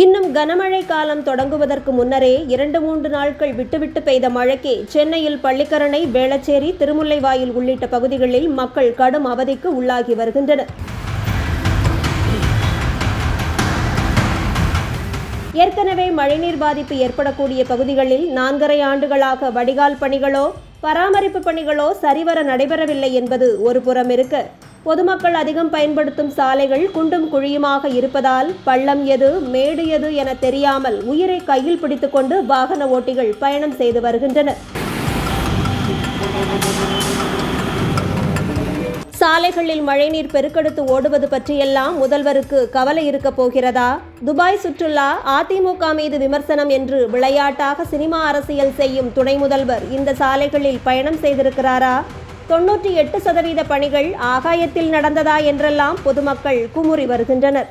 இன்னும் கனமழை காலம் தொடங்குவதற்கு முன்னரே இரண்டு மூன்று நாட்கள் விட்டுவிட்டு பெய்த மழைக்கு சென்னையில் பள்ளிக்கரணை வேளச்சேரி திருமுல்லைவாயில் உள்ளிட்ட பகுதிகளில் மக்கள் கடும் அவதிக்கு உள்ளாகி வருகின்றனர். ஏற்கனவே மழைநீர் பாதிப்பு ஏற்படக்கூடிய பகுதிகளில் நான்கரை ஆண்டுகளாக வடிகால் பணிகளோ பராமரிப்பு பணிகளோ சரிவர நடைபெறவில்லை என்பது ஒரு புறம் இருக்க பொதுமக்கள் அதிகம் பயன்படுத்தும் சாலைகள் குண்டும் குழியுமாக இருப்பதால் பள்ளம் எது மேடு எது என தெரியாமல் உயிரை கையில் பிடித்துக்கொண்டு வாகன ஓட்டிகள் பயணம் செய்து வருகின்றனர். சாலைகளில் மழைநீர் பெருக்கெடுத்து ஓடுவது பற்றியெல்லாம் முதல்வருக்கு கவலை இருக்கப் போகிறதா? துபாய் சுற்றுலா அதிமுக மீது விமர்சனம் என்று விளையாட்டாக சினிமா அரசியல் செய்யும் துணை முதல்வர் இந்த சாலைகளில் பயணம் செய்திருக்கிறாரா? தொன்னூற்றி எட்டு சதவீத பணிகள் ஆகாயத்தில் நடந்ததா என்றெல்லாம் பொதுமக்கள் குமுறி வருகின்றனர்.